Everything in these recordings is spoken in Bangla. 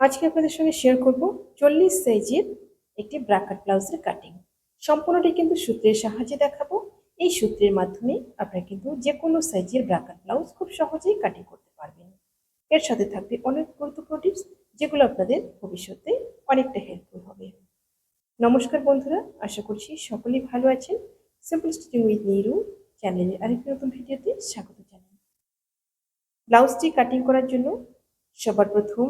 আজকে আপনাদের সঙ্গে শেয়ার করব চল্লিশ সাইজের একটি ব্রাকাট ব্লাউজের কাটিং সম্পূর্ণটি কিন্তু সূত্রের সাহায্যে দেখাবো। এই সূত্রের মাধ্যমে আপনারা কিন্তু যে কোনো সাইজের ব্রাকাট ব্লাউজ খুব সহজেই কাটিং করতে পারবেন। এর সাথে থাকবে অনেক গুরুত্বপূর্ণ টিপস যেগুলো আপনাদের ভবিষ্যতে অনেকটা হেল্পফুল হবে। নমস্কার বন্ধুরা, আশা করছি সকলেই ভালো আছেন। সিম্পল স্টিচিং উইথ নিরু চ্যানেলের আরেকটি নতুন ভিডিওতে স্বাগত জানাই। ব্লাউজটি কাটিং করার জন্য সবার প্রথম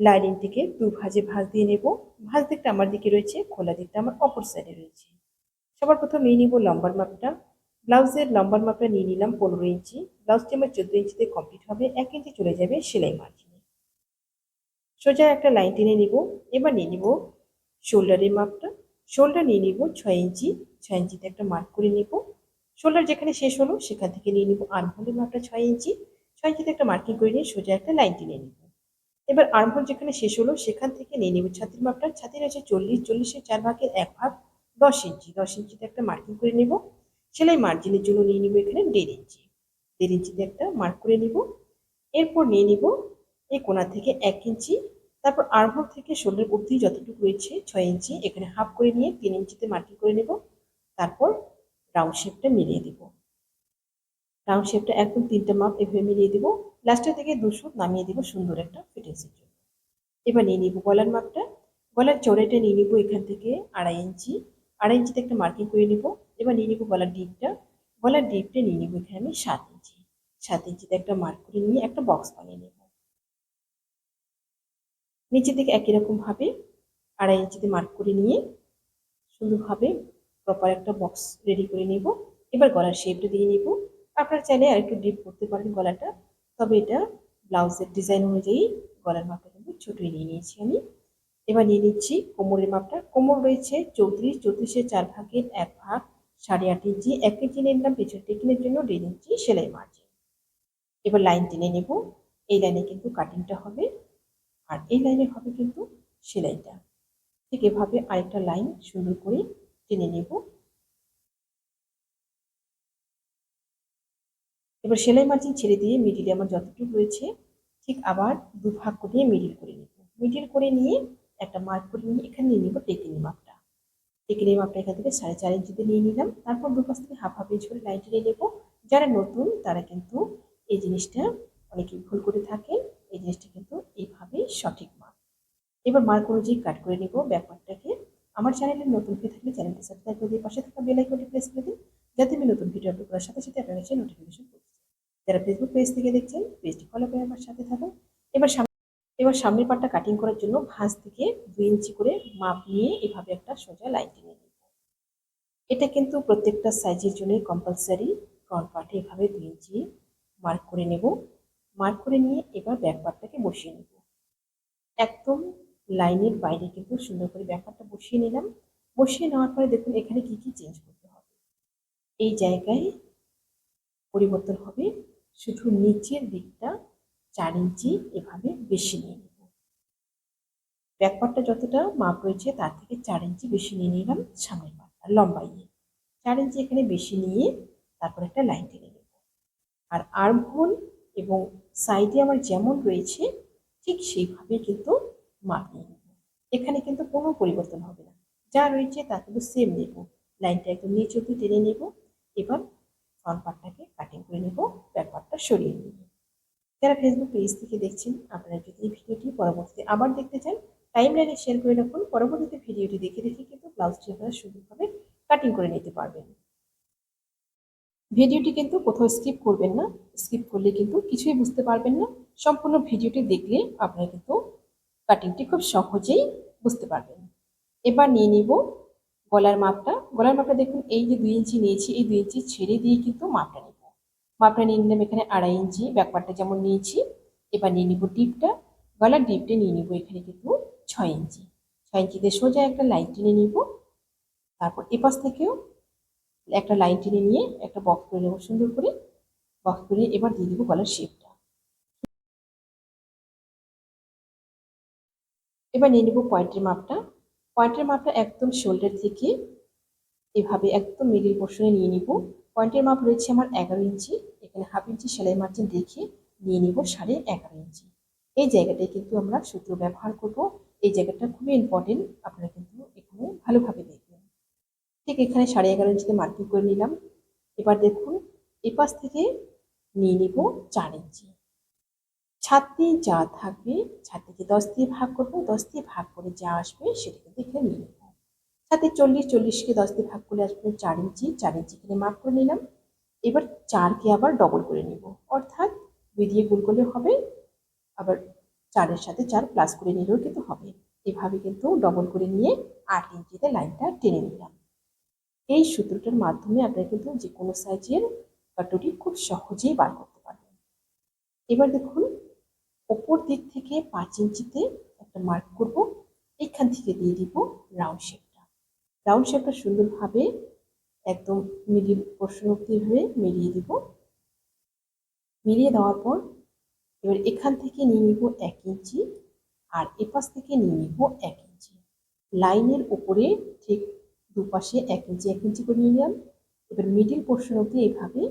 লাইনিংটিকে দু ভাজে ভাঁজ দিয়ে নেব। ভাঁজ দিকটা আমার দিকে রয়েছে, খোলা দিকটা আমার অপর সাইডে রয়েছে। সবার প্রথম নিয়ে নিব লম্বার মাপটা। ব্লাউজের লম্বার মাপটা নিয়ে নিলাম পনেরো ইঞ্চি। ব্লাউজটি আমার চোদ্দ ইঞ্চিতে কমপ্লিট হবে, এক ইঞ্চি চলে যাবে সেলাই মার্জিনে সোজা একটা লাইন টেনে নিব। এবার নিয়ে নিব শোল্ডারের মাপটা। শোল্ডার নিয়ে নিব ছয় ইঞ্চি। ছয় ইঞ্চিতে একটা মার্ক করে নিব। শোল্ডার যেখানে শেষ হলো, সেখান থেকে নিয়ে নিব আর্মহোলের মাপটা ছয় ইঞ্চি। ছয় ইঞ্চিতে একটা মার্কিং করে নিয়ে সোজা একটা লাইন টেনে নিব। এবার আর্মহোল যেখানে শেষ হলো, সেখান থেকে নিয়ে নেব ছাতির মাপটা। ছাতির আছে চল্লিশ, চল্লিশের চার ভাগের এক ভাগ দশ ইঞ্চি। দশ ইঞ্চিতে একটা মার্কিং করে নেব। সেলাই মার্জিনের জন্য নিয়ে নিব এখানে দেড় ইঞ্চি। দেড় ইঞ্চিতে একটা মার্ক করে নিব। এরপর নিয়ে নিব এই কোনা থেকে এক ইঞ্চি। তারপর আর্মহোল থেকে শোল্ডার অবধি যতটুকু রয়েছে ছয় ইঞ্চি, এখানে হাফ করে নিয়ে তিন ইঞ্চিতে মার্কিং করে নেব। তারপর রাউন্ড শেপটা মিলিয়ে দেব। রাউন্ড শেপটা একদম তিনটা মাপ এভাবে মিলিয়ে দেবো। লাস্টের থেকে দুশো নামিয়ে দেবো সুন্দর একটা ফিটিংসের জন্য এবার নিয়ে নিব গলার মাপটা। গলার চড়াইটা নিয়ে নিব এখান থেকে আড়াই ইঞ্চি। আড়াই ইঞ্চিতে একটা মার্কিং করে নিব। এবার নিয়ে নিব গলার ডিপটা গলার ডিপটা নিয়ে নিব এখানে আমি সাত ইঞ্চি। সাত ইঞ্চিতে একটা মার্ক করে নিয়ে একটা বক্স বানিয়ে নেব। নিচের দিকে একই রকম ভাবে আড়াই ইঞ্চিতে মার্ক করে নিয়ে সুন্দরভাবে প্রপার একটা বক্স রেডি করে নিব। এবার গলার শেপটা দিয়ে নিব। আপনার চাইলে আর একটু ডিপ করতে পারেন গলাটা। তবে এটা ব্লাউজের ডিজাইন অনুযায়ী গলার মাপটা কিন্তু ছোটোই নিয়ে নিয়েছি আমি। এবার নিয়ে নিচ্ছি কোমরের মাপটা। কোমর রয়েছে চৌত্রিশ, চৌত্রিশের চার ভাগের এক ভাগ, সাড়ে আট ইঞ্চি। এক ইঞ্চি নিয়ে নিলাম পেছন টেকিনের জন্য দেড় ইঞ্চি সেলাই মার্জিন এবার লাইন টেনে নেব। এই লাইনে কিন্তু কাটিংটা হবে আর এই লাইনে হবে কিন্তু সেলাইটা। ঠিক এভাবে আরেকটা লাইন সুন্দর করে টেনে নেব। এবার সেলাই মার্জিন ছেড়ে দিয়ে মিডিলে আমার যতটুকু রয়েছে, ঠিক আবার দু ভাগ করে মিডিল করে নেব। মিডিল করে নিয়ে একটা মার্ক করে নিয়ে এখানে নিয়ে নিব টেকিনি মাপটা। টেকিনি মাপটা এখান থেকে সাড়ে চার ইঞ্চিতে নিয়ে নিলাম। তারপর দু পাশ থেকে হাফ হাফ ইঞ্চ করে লাইন টেনে নেব। যারা নতুন, তারা কিন্তু এই জিনিসটা অনেকেই ভুল করে থাকে এই জিনিসটা কিন্তু এইভাবেই সঠিক মাপ এবার মার্ক অনুযায়ী কাট করে নেব ব্যাপারটাকে আমার চ্যানেলের নতুন হয়ে থাকলে চ্যানেলটি সাবস্ক্রাইব করে দিয়ে পাশে থাকা বেল আইকনটি প্রেস করে দিন। যাতে আমি নতুন ভিডিও আপলোড করার সাথে সাথে আপনার কাছে নোটিফিকেশন যারা ফেসবুক পেজ থেকে দেখছেন পেজটি ফলো করে আমার সাথে থাকুন। এবার এবার সামনের পাটটা কাটিং করার জন্য ভাঁজ থেকে দুই ইঞ্চি করে মাপ নিয়ে এভাবে একটা সোজা লাইন টেনে নেব। এটা কিন্তু প্রত্যেকটা সাইজের জন্য কম্পালসারি ফ্রন্ট পার্টে এভাবে দুই ইঞ্চি মার্ক করে নেব। মার্ক করে নিয়ে এবার ব্যাক পার্টটাকে বসিয়ে নেব। একদম লাইনের বাইরে কিন্তু সুন্দর করে ব্যাক পার্টটা বসিয়ে নিলাম। বসিয়ে নেওয়ার পরে দেখুন এখানে কি কি চেঞ্জ করতে হবে। এই জায়গায় পরিবর্তন হবে। শুধু নিচের দিকটা চার ইঞ্চি এভাবে বেশি নিয়ে নেব। ব্যাকপারটা যতটা মাপ রয়েছে তার থেকে চার ইঞ্চি বেশি নিয়ে নিলাম সামনের পাটটা লম্বাইয়ে চার ইঞ্চি এখানে বেশি নিয়ে তারপর একটা লাইন টেনে নেব। আর আর্ম হোল এবং সাইডে আমার যেমন রয়েছে ঠিক সেইভাবে কিন্তু মাপ নিয়ে নেব। এখানে কিন্তু কোনো পরিবর্তন হবে না। যা রয়েছে তা কিন্তু সেম নেব। লাইনটা একদম নিচে অব্দি টেনে নেব। এবার ফ্রন্ট পার্টটাকে কাটিং করে নেব ব্যাক পার্টটা সরিয়ে নেব। যারা ফেসবুক পেজ থেকে দেখছেন, আপনারা যদি এই ভিডিওটি পরবর্তীতে আবার দেখতে চান টাইম লাইনে শেয়ার করে রাখুন। পরবর্তীতে ভিডিওটি দেখে দেখে কিন্তু ব্লাউজটি আপনারা সুন্দরভাবে কাটিং করে নিতে পারবেন। ভিডিওটি কিন্তু কোথাও স্কিপ করবেন না। স্কিপ করলে কিন্তু কিছুই বুঝতে পারবেন না। সম্পূর্ণ ভিডিওটি দেখলে আপনারা কিন্তু কাটিংটি খুব সহজেই বুঝতে পারবেন। এবার নিয়ে নিব গলার মাপটা গলার মাপটা দেখুন, এই যে দুই ইঞ্চি নিয়েছি, এই দুই ইঞ্চি ছেড়ে দিয়ে কিন্তু মাপটা নেব। মাপটা নিয়ে নিলাম এখানে আড়াই ইঞ্চি ব্যাকপারটা যেমন নিয়েছি, এবার নিয়ে নিব ডিপটা। গলার ডিপটা নিয়ে নিব এখানে কিন্তু ছয় ইঞ্চি। ছয় ইঞ্চিতে সোজা একটা লাইন টেনে নিব। তারপর এপাশ থেকেও একটা লাইন টেনে নিয়ে একটা বক্স করে নেব সুন্দর করে। বক্স করে এবার দিয়ে দিব গলার শেপটা। এবার নিয়ে নিব পয়েন্টের মাপটা। পয়েন্টের মাপটা একদম শোল্ডার থেকে এভাবে একদম মিডিল পোর্শনে নিয়ে নিব। পয়েন্টের মাপ রয়েছে আমার এগারো ইঞ্চি। এখানে হাফ ইঞ্চি সেলাই মার্জিন রেখে নিয়ে নিব সাড়ে এগারো ইঞ্চি। এই জায়গাটায় কিন্তু আমরা সূত্র ব্যবহার করব। এই জায়গাটা খুবই ইম্পর্টেন্ট আপনারা কিন্তু এখানে ভালোভাবে দেখবেন। ঠিক এখানে সাড়ে এগারো ইঞ্চিতে মার্কিং করে নিলাম। এবার দেখুন, এপাশ থেকে নিয়ে নিব চার ইঞ্চি। ছাত্রী যা থাকবে ছাত্রীকে দশ দিয়ে ভাগ করব, দশ দিয়ে ভাগ করে যা আসবে সেটাকে দেখে নিয়ে নেব। ছাত্রী চল্লিশ, চল্লিশকে দশ দিয়ে ভাগ করে আসবে চার ইঞ্চি চার ইঞ্চি এখানে মার্ক করে নিলাম। এবার চারকে আবার ডবল করে নিব। অর্থাৎ দুই দিয়ে গুণ করলে হবে, আবার চারের সাথে চার প্লাস করে নিলেও কিন্তু হবে। এভাবে কিন্তু ডবল করে নিয়ে আট ইঞ্চিতে লাইনটা টেনে নিলাম। এই সূত্রটার মাধ্যমে আপনারা কিন্তু যে কোনো সাইজের কাটুরি খুব সহজেই বার করতে পারবেন। এবার দেখুন ওপর দিক থেকে পাঁচ ইঞ্চিতে একটা মার্ক করব। এখান থেকে দিয়ে দিব রাউন্ড শেপটা রাউন্ড শেপটা সুন্দরভাবে একদম মিডিল পোর্শন অব্দি হয়ে মিলিয়ে দিব। মিলিয়ে দেওয়ার পর এবার এখান থেকে নিয়ে নিব এক ইঞ্চি আর এপাশ থেকে নিয়ে নিব এক ইঞ্চি। লাইনের উপরে ঠিক দুপাশে এক ইঞ্চি এক ইঞ্চি করে নিয়ে নিলাম। এবার মিডিল পোর্শন অব্দি এইভাবে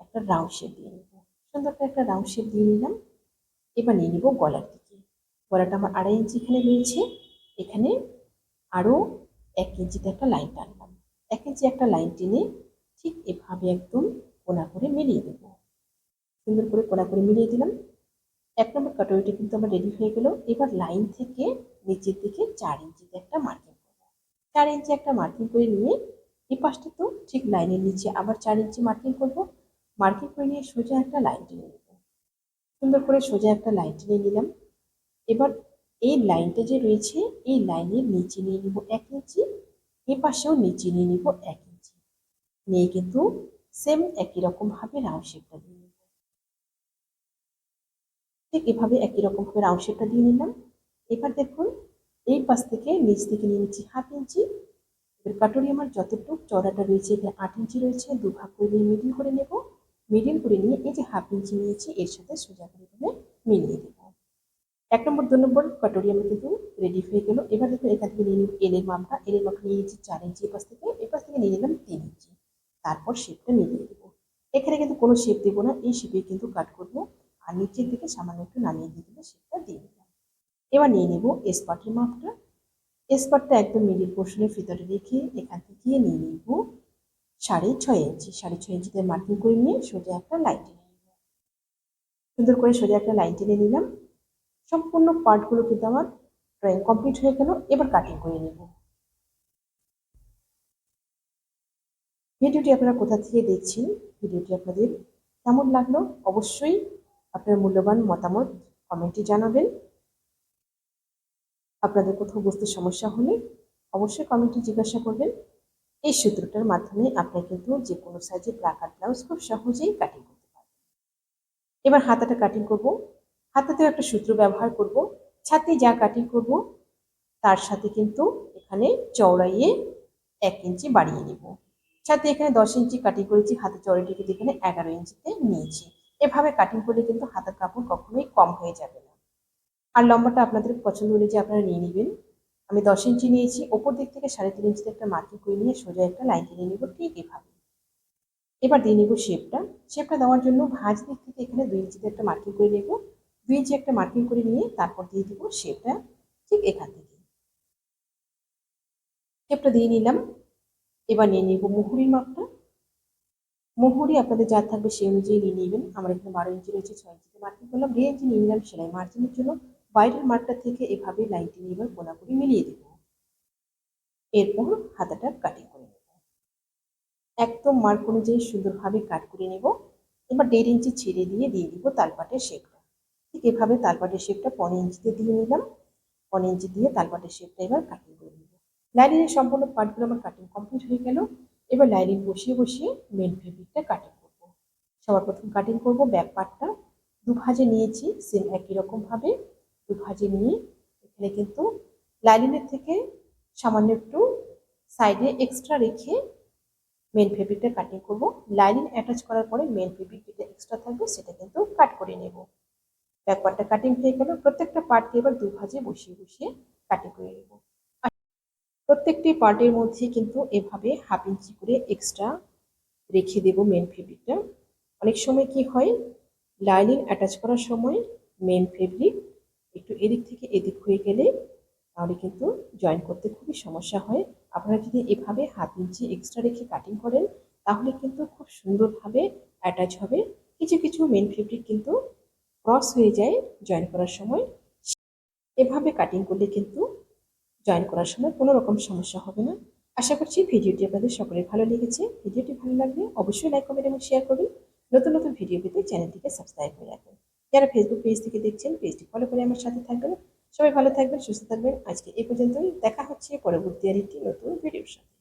একটা রাউন্ড শেপ দিয়ে নিব। সুন্দর একটা রাউন্ড শেপ দিয়ে নিলাম। এবার নিয়ে নিব গলার দিকে। গলাটা আমার আড়াই ইঞ্চি এখানে রয়েছে। এখানে আরও এক ইঞ্চিতে একটা লাইন টানলাম। এক ইঞ্চি একটা লাইন টেনে ঠিক এভাবে একদম কোনা করে মিলিয়ে দেব। সুন্দর করে কোনা করে মিলিয়ে দিলাম। এক নম্বর কাটোরিটা কিন্তু আমার রেডি হয়ে গেল। এবার লাইন থেকে নিচের দিকে চার ইঞ্চিতে একটা মার্কিং করব। চার ইঞ্চি একটা মার্কিং করে নিয়ে এই পাশটা তো ঠিক লাইনের নিচে আবার চার ইঞ্চি মার্কিং করব। মার্কিং করে নিয়ে সোজা একটা লাইন টেনে নেব। সুন্দর করে সোজা একটা লাইন টেনে নিলাম। এবার এই লাইনটা যে রয়েছে, এই লাইনের নিচে নিয়ে নিব এক ইঞ্চি, এ পাশেও নিচে নিয়ে নিব এক ইঞ্চি। নিয়ে কিন্তু সেম একই রকম ভাবে রাউন্ড শেপটা দিয়ে নিব। ঠিক এভাবে একই রকম ভাবে রাউন্ড শেপটা দিয়ে নিলাম। এবার দেখুন, এই পাশ থেকে নিচ থেকে নিয়ে নিচ্ছি হাফ ইঞ্চি। এবার কাটুরি আমার যতটুকু চড়াটা রয়েছে এখানে আট ইঞ্চি রয়েছে দু ভাগ করে নিয়ে মিডিল করে নেব। মিডিল করে নিয়ে এই যে হাফ ইঞ্চি নিয়েছি, এর সাথে সোজা করে করে মিলিয়ে দেব। এক নম্বর, দু নম্বর কাটুরি আমার কিন্তু রেডি হয়ে গেল। এবার দেখুন, এখান থেকে নিয়ে নিব এলের মাপটা। এলের মাপটা নিয়ে চার ইঞ্চি, এপাশ থেকে এপাশ থেকে নিয়ে নিলাম তিন ইঞ্চি। তারপর শেপটা মিলিয়ে দেবো। এখানে কিন্তু কোনো শেপ দেবো না, এই শেপে কিন্তু কাট করব। আর নিচের দিকে সামান্য একটু নামিয়ে দিয়ে দিলে শেপটা দিয়ে দিলাম। এবার নিয়ে নেব স্পটের মাপটা। স্পটটা একদম মিডিল পোর্শনের ভিতরে রেখে এখান থেকে নিয়ে নিব। সাড়ে ছয় ইঞ্চি সাড়ে ছয় ইঞ্চিতে মার্কিং করে নিয়ে সোজা একটা লাইন টেনে নিব সুন্দর করে সোজা একটা লাইন টেনে নিলাম। সম্পূর্ণ পার্টগুলো কিন্তু আমার ড্রয়িং কমপ্লিট হয়ে গেল, এবার কাটিং করে নেব। ভিডিওটি আপনারা কোথা থেকে দেখছেন? ভিডিওটি আপনাদের কেমন লাগল? অবশ্যই আপনার মূল্যবান মতামত কমেন্টে জানাবেন। আপনাদের কোথাও বুঝতে সমস্যা হলে অবশ্যই কমেন্টে জিজ্ঞাসা করবেন। এই সূত্রটার মাধ্যমে আপনি কিন্তু যে কোনো সাইজের প্লাকার ব্লাউজ খুব সহজেই কাটিং করতে পারবেন। এবার হাতাটা কাটিং করব। হাতাতেও একটা সূত্র ব্যবহার করব। ছাতে যা কাটিং করব, তার সাথে কিন্তু এখানে চওড়াইয়ে এক ইঞ্চি বাড়িয়ে নিব। ছাতে এখানে দশ ইঞ্চি কাটিং করেছি, হাতে চড়াইটিকে এখানে এগারো ইঞ্চিতে নিয়েছি। এভাবে কাটিং করলে কিন্তু হাতের কাপড় কখনোই কম হয়ে যাবে না। আর লম্বাটা আপনাদের পছন্দ অনুযায়ী আপনারা নিয়ে নেবেন। আমি দশ ইঞ্চি নিয়েছি, ওপর দিক থেকে সাড়ে তিন ইঞ্চিতে একটা মার্কিং করে নিয়ে সোজা একটা লাইন টেনে নিব, ঠিক এভাবে। এবার দিয়ে নিব শেপটা শেপটা দেওয়ার জন্য ভাঁজ দিক থেকে এখানে দুই ইঞ্চিতে একটা মার্কিং করে নেব। দুই ইঞ্চি একটা মার্কিং করে নিয়ে তারপর দিয়ে দিব শেপটা ঠিক এখান থেকে। শেপটা দিয়ে নিলাম। এবার নিয়ে নিব মুহুরির মাপটা। মুহুরি আপনাদের যা থাকবে সেই অনুযায়ী নিয়ে নেবেন। আমার এখানে বারো ইঞ্চি রয়েছে, ছয় ইঞ্চিতে মার্কিং করলাম দেড় ইঞ্চি নিয়ে নিলাম সেলাই মার্জিনের জন্য। বাইরের মার্কটা থেকে এভাবে লাইনটি এবার কোনাকুনি মিলিয়ে দেব। এরপর হাতাটা কাটিং করে নেব। একদম মার্ক অনুযায়ী সুন্দরভাবে কাট করে নেব। এবার দেড় ইঞ্চি ছেড়ে দিয়ে দিয়ে দিব তালপাটের শেপটা ঠিক এভাবে তালপাটের শেপটা পনেরো ইঞ্চিতে দিয়ে নিলাম। পনেরো ইঞ্চি দিয়ে তালপাটের শেপটা এবার কাটিং করে নেব। লাইনিংয়ের সম্পূর্ণ পার্টগুলো আমার কাটিং কমপ্লিট হয়ে গেল। এবার লাইনিং বসিয়ে বসিয়ে মেন ফেব্রিকটা কাটিং করব। সবার প্রথম কাটিং করব ব্যাক পার্টটা দু ভাজে নিয়েছি সেম একই রকমভাবে দু ভাজে নিয়ে এখানে কিন্তু লাইনিংয়ের থেকে সামান্য একটু সাইডে এক্সট্রা রেখে মেন ফেব্রিকটা কাটিং করব। লাইনিং অ্যাটাচ করার পরে মেন ফেব্রিক যেটা এক্সট্রা থাকবে সেটা কিন্তু কাট করে নেব। ব্যাক পার্টটা কাটিং হয়ে গেল। প্রত্যেকটা পার্টকে এবার দু ভাজে বসিয়ে বসিয়ে কাটিং করে নেব। প্রত্যেকটি পার্টের মধ্যে কিন্তু এভাবে হাফ ইঞ্চি করে এক্সট্রা রেখে দেব মেন ফেব্রিকটা অনেক সময় কি হয়? লাইনিং অ্যাটাচ করার সময় মেন ফেব্রিক একটু এদিক থেকে এদিক হয়ে গেলে তাহলে কিন্তু জয়েন করতে খুবই সমস্যা হয়। আপনারা যদি এভাবে হাত ইঞ্চি এক্সট্রা রেখে কাটিং করেন, তাহলে কিন্তু খুব সুন্দরভাবে অ্যাটাচ হবে। কিছু কিছু মেন ফেব্রিক কিন্তু ক্রস হয়ে যায় জয়েন করার সময়। এভাবে কাটিং করলে কিন্তু জয়েন করার সময় কোনো রকম সমস্যা হবে না। আশা করছি ভিডিওটি আপনাদের সকলের ভালো লেগেছে। ভিডিওটি ভালো লাগলে অবশ্যই লাইক কমেন্ট এবং শেয়ার করবেন নতুন নতুন ভিডিও পেতে চ্যানেলটিকে সাবস্ক্রাইব করে রাখবেন যারা ফেসবুক পেজ থেকে দেখছেন পেজটি ফলো করে আমার সাথে থাকবেন। সবাই ভালো থাকবেন, সুস্থ থাকবেন। আজকে এই পর্যন্তই। দেখা হচ্ছে পরবর্তী আর একটি নতুন ভিডিওর সাথে।